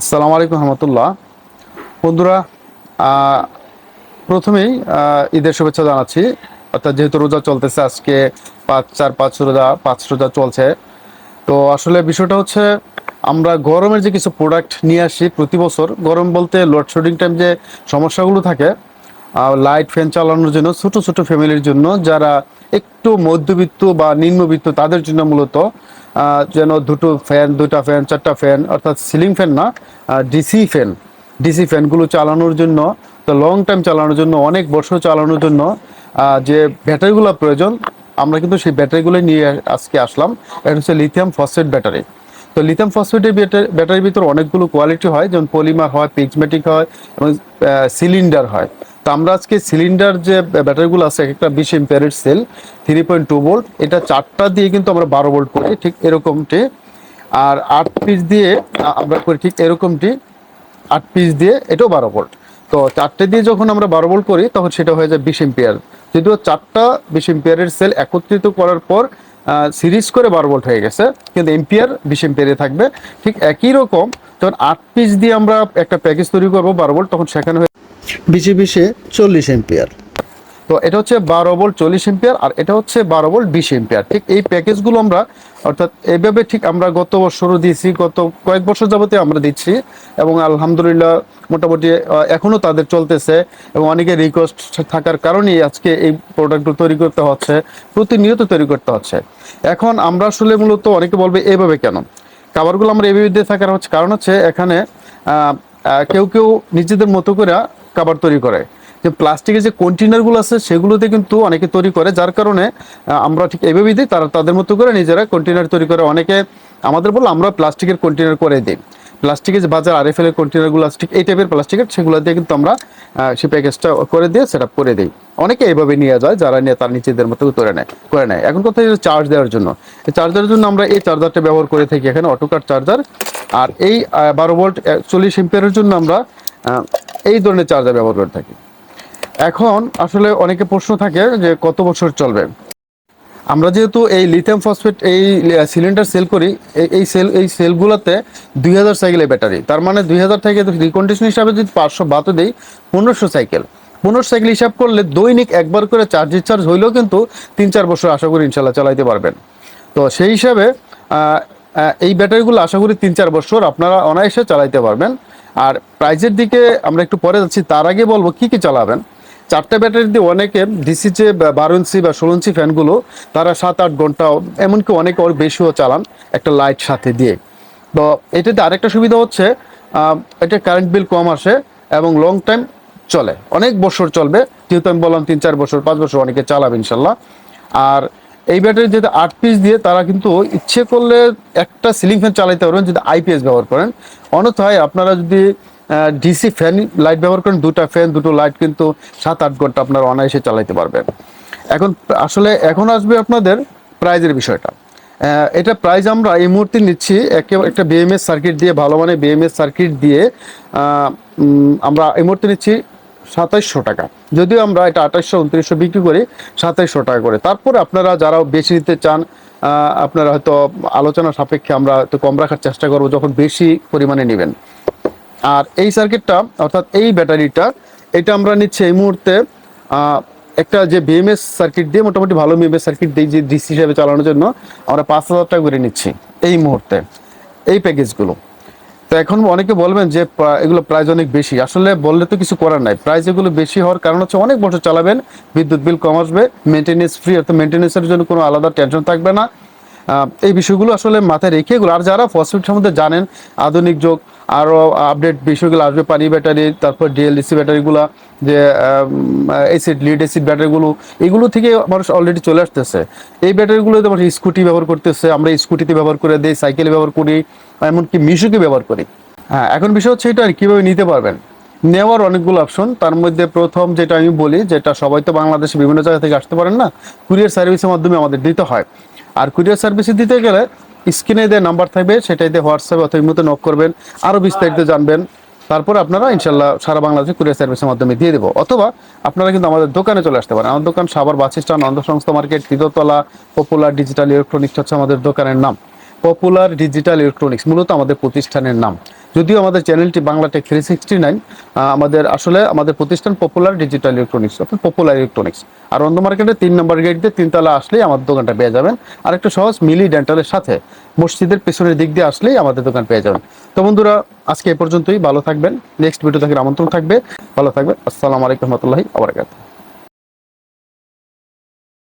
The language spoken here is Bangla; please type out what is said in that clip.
আসসালামু আলাইকুম রহমতুল্লাহ। বন্ধুরা প্রথমেই ঈদের শুভেচ্ছা জানাচ্ছি। অর্থাৎ যেহেতু রোজা চলতেছে আজকে, পাঁচ, চার, পাঁচ রোজা পাঁচ রোজা চলছে। তো আসলে বিষয়টা হচ্ছে, আমরা গরমের যে কিছু প্রোডাক্ট নিয়ে আসি প্রতি বছর, গরম বলতে লোডশেডিং টাইম যে সমস্যাগুলো থাকে লাইট ফ্যান চালানোর জন্য, ছোট ছোট ফ্যামিলির জন্য, যারা একটু মধ্যবিত্ত বা নিম্নবিত্ত, তাদের জন্য মূলত যেন দুটো ফ্যান দুটা ফ্যান চারটা ফ্যান অর্থাৎ সিলিং ফ্যান না ডিসি ফ্যান ডিসি ফ্যানগুলো চালানোর জন্য তো লং টাইম চালানোর জন্য, অনেক বছর চালানোর জন্য যে ব্যাটারিগুলো প্রয়োজন, আমরা কিন্তু সেই ব্যাটারিগুলো নিয়ে আজকে আসলাম। এটা হচ্ছে লিথিয়াম ফসফেট ব্যাটারি তো লিথিয়াম ফসফেটের ব্যাটারির ভিতরে অনেকগুলো কোয়ালিটি হয়, যেমন পলিমার হয় পিগমেটিক হয়, এবং সিলিন্ডার হয়। তো আমরা আজকে সিলিন্ডার যে ব্যাটারিগুলো আছে একটা বিশ এম্পিয়ারের cell three point two volt এটা চারটা দিয়ে কিন্তু আমরা বারো ভোল্ট করি, ঠিক এরকমটি। আর আট পিস দিয়ে আমরা করি ঠিক এরকমটি, আট পিস দিয়ে এটাও বারো ভোল্ট তো চারটে দিয়ে যখন আমরা বারো ভোল্ট করি, তখন সেটা হয়ে যায় বিশ এম্পিয়ার যদিও চারটা বিশ এম্পিয়ারের সেল একত্রিত করার পর সিরিজ করে বারো ভোল্ট হয়ে গেছে, কিন্তু এম্পিয়ার বিশ এম্পিয়ারে থাকবে। ঠিক একই রকম, যখন আট পিস দিয়ে আমরা একটা প্যাকেজ তৈরি করব বারো ভোল্ট তখন সেখানে বিশে বিশে চল্লিশ এম্পিয়ার তো এটা হচ্ছে বারো ভোল্ট চল্লিশ এম্পিয়ার আর এটা হচ্ছে বারো ভোল্ট বিশ এম্পিয়ার ঠিক এই প্যাকেজগুলো আমরা অর্থাৎ এইভাবে ঠিক আমরা গত বছরও দিয়েছি গত কয়েক বছর যাবতে আমরা দিচ্ছি এবং আলহামদুলিল্লাহ মোটামুটি আহ, এখনও তাদের চলতেছে এবং অনেকে রিকোয়েস্ট থাকার কারণেই আজকে এই প্রোডাক্টগুলো তৈরি করতে হচ্ছে প্রতিনিয়ত তৈরি করতে হচ্ছে। এখন আমরা আসলে মূলত অনেকে বলবে এইভাবে কেন? খাবারগুলো আমরা এইভাবে দিয়ে থাকার হচ্ছে কারণ হচ্ছে এখানে কেউ কেউ নিজেদের মতো করে খাবার তৈরি করে। যে প্লাস্টিকের যে কন্টেনারগুলো আছে, সেগুলোতে কিন্তু অনেকে তৈরি করে, যার কারণে আমরা ঠিক এইভাবেই দিই, তারা তাদের মতো করে নিজেরা কন্টেনার তৈরি করে। অনেকে আমাদের বলো আমরা প্লাস্টিকের কন্টেনার করে দিই। প্লাস্টিকের যে বাজার আরএফএল এর কন্টেনারগুলো আছে, ঠিক এই টাইপের প্লাস্টিকের সেগুলো দিয়ে কিন্তু আমরা সেই প্যাকেজটা করে দিয়ে সেট করে দিই। অনেকে এইভাবে নিয়ে যায়, যারা নিয়ে তার নিজেদের মতো করে নেয় করে নেয়। এখন কথা চার্জ দেওয়ার জন্য। এই চার্জ দেওয়ার জন্য আমরা এই চার্জারটা ব্যবহার করে থাকি এখানে অটোকার চার্জার আর এই বারো ভোল্ট চল্লিশ এম্পিয়ারের জন্য আমরা এই ধরনের চার্জার ব্যবহার করে থাকি। এখন আসলে অনেকে প্রশ্ন থাকে যে কত বছর চলবে? আমরা যেহেতু এই লিথিয়াম ফসফেট এই সিলিন্ডার সেল করি এই- সেল এই সেলগুলোতে দুই হাজার সাইকেলের ব্যাটারি তার মানে দুই হাজার থেকে রিকন্ডিশন হিসাবে যদি পাঁচশো বাতো দিই, পনেরোশো সাইকেল পনেরোশো সাইকেল হিসাব করলে দৈনিক একবার করে চার্জ রিচার্জ হইলেও কিন্তু তিন চার বছর আশা করি ইনশাল্লাহ চালাইতে পারবেন। তো সেই হিসাবে এই ব্যাটারিগুলো আশা করি তিন চার বছর আপনারা অনায়াসে চালাইতে পারবেন। আর প্রাইজের দিকে আমরা একটু পরে যাচ্ছি, তার আগে বলব কি কি চালাবেন। চারটে ব্যাটারি দিয়ে অনেকে ডিসি যে বারো ইঞ্চি বা ষোলো ইঞ্চি ফ্যানগুলো তারা সাত আট ঘন্টাও, এমনকি অনেকে ওর বেশিও চালান একটা লাইট সাথে দিয়ে। তো এটাতে আরেকটা সুবিধা হচ্ছে এটা কারেন্ট বিল কম আসে এবং লং টাইম চলে। অনেক বছর চলবে, যেহেতু আমি বললাম তিন চার বছর, পাঁচ বছর অনেকে চালাবে ইনশাল্লাহ। আর এই ব্যাটারি যদি আট পিস দিয়ে তারা কিন্তু ইচ্ছে করলে একটা সিলিং ফ্যান চালাইতে পারবেন, যদি আইপিএস ব্যবহার করেন। অন্যথায় আপনারা যদি ডিসি ফ্যান লাইট ব্যবহার করেন, দুটো ফ্যান দুটো লাইট কিন্তু সাত আট ঘণ্টা আপনারা অনায়াসে চালাইতে পারবেন। এখন, আসলে এখন আসবে আপনাদের প্রাইজের বিষয়টা। এটা প্রাইজ আমরা এই মুহূর্তে নিচ্ছি একে- একটা বিএমএস সার্কিট দিয়ে, ভালো মানে বিএমএস সার্কিট দিয়ে আমরা এই মুহূর্তে নিচ্ছি সাতাইশশো টাকা। যদিও আমরা এটা আঠাইশশো, উনত্রিশশো বিক্রি করি, সাতাইশশো টাকা করে। তারপরে আপনারা যারা বেশি নিতে চান আপনারা হয়তো আলোচনা সাপেক্ষে আমরা একটু কম রাখার চেষ্টা করব যখন বেশি পরিমাণে নেবেন। আর এই সার্কিটটা অর্থাৎ এই ব্যাটারিটা, এটা আমরা নিচ্ছি এই মুহূর্তে একটা যে বিএমএস সার্কিট দিয়ে মোটামুটি ভালো বিএমএস সার্কিট দিয়ে যে ডিসি হিসাবে চালানোর জন্য আমরা পাঁচ হাজার টাকা করে নিচ্ছি এই মুহূর্তে। এই প্যাকেজগুলো তো এখন অনেকে বলবেন যে এগুলো প্রাইস অনেক বেশি। আসলে বললে তো কিছু করার নাই। প্রাইস এগুলো বেশি হওয়ার কারণ হচ্ছে অনেক বছর চালাবেন, বিদ্যুৎ বিল কম আসবে মেনটেন্স ফ্রি অর্থাৎ মেনটেন্সের জন্য কোনো আলাদা টেনশন থাকবে না। এই বিষয়গুলো আসলে মাথায় রেখে এগুলো আর যারা ফসফেট সম্বন্ধে জানেন, আধুনিক যুগ আরও আপডেট বিষয়গুলো আসবে, পানি ব্যাটারি, তারপর ডিএলডিসি ব্যাটারিগুলো, যে এসিড লিড এসিড ব্যাটারিগুলো, এগুলো থেকে মানুষ অলরেডি চলে আসতেছে। এই ব্যাটারিগুলোতে মানুষ স্কুটি ব্যবহার করতেছে, আমরা স্কুটিতে ব্যবহার করে দিই সাইকেলে ব্যবহার করি, এমনকি মিশুকে ব্যবহার করি। হ্যাঁ এখন বিষয় হচ্ছে এটা কীভাবে নিতে পারবেন? নেওয়ার অনেকগুলো অপশন তার মধ্যে প্রথম যেটা আমি বলি, যেটা সবাই তো বাংলাদেশে বিভিন্ন জায়গা থেকে আসতে পারেন না কুরিয়ার সার্ভিসের মাধ্যমে আমাদের দিতে হয়। আর কুরিয়ার সার্ভিসে দিতে গেলে স্ক্রিনে যে নাম্বার থাকবে, সেটাই দিয়ে হোয়াটসঅ্যাপে অথবা মতো নক করবেন আরও বিস্তারিত জানবেন। তারপর আপনারা ইনশাল্লাহ সারা বাংলাদেশে কুরিয়ার সার্ভিসের মাধ্যমে দিয়ে দেবো। অথবা আপনারা কিন্তু আমাদের দোকানে চলে আসতে পারেন। আমার দোকান সাবার বাস অন্ধ সংস্থা মার্কেট তৃতীয়তলা পপুলার ডিজিটাল ইলেকট্রনিক্স হচ্ছে আমাদের দোকানের নাম। পপুলার ডিজিটাল ইলেকট্রনিক্স মূলত আমাদের প্রতিষ্ঠানের নাম। যদিও আমাদের চ্যানেলটি Bangla tech three sixty nine আমাদের আসলে আমাদের প্রতিষ্ঠান পপুলার ডিজিটাল ইলেকট্রনিক্স অর্থাৎ পপুলার ইলেকট্রনিক্স আর অন্য মার্কেটে তিন নম্বর গেট দিয়ে তিনতলা আসলেই আমাদের দোকানটা পেয়ে যাবেন। আর একটু সহজ মিলি ডেন্টালের সাথে মসজিদের পেছনের দিক দিয়ে আসলেই আমাদের দোকান পেয়ে যাবেন। তো বন্ধুরা, আজকে এ পর্যন্তই, ভালো থাকবেন। নেক্সট ভিডিও থেকে আমন্ত্রণ থাকবে। ভালো থাকবে আসসালামু আলাইকুম রহমতুল্লাহি আবরাকাত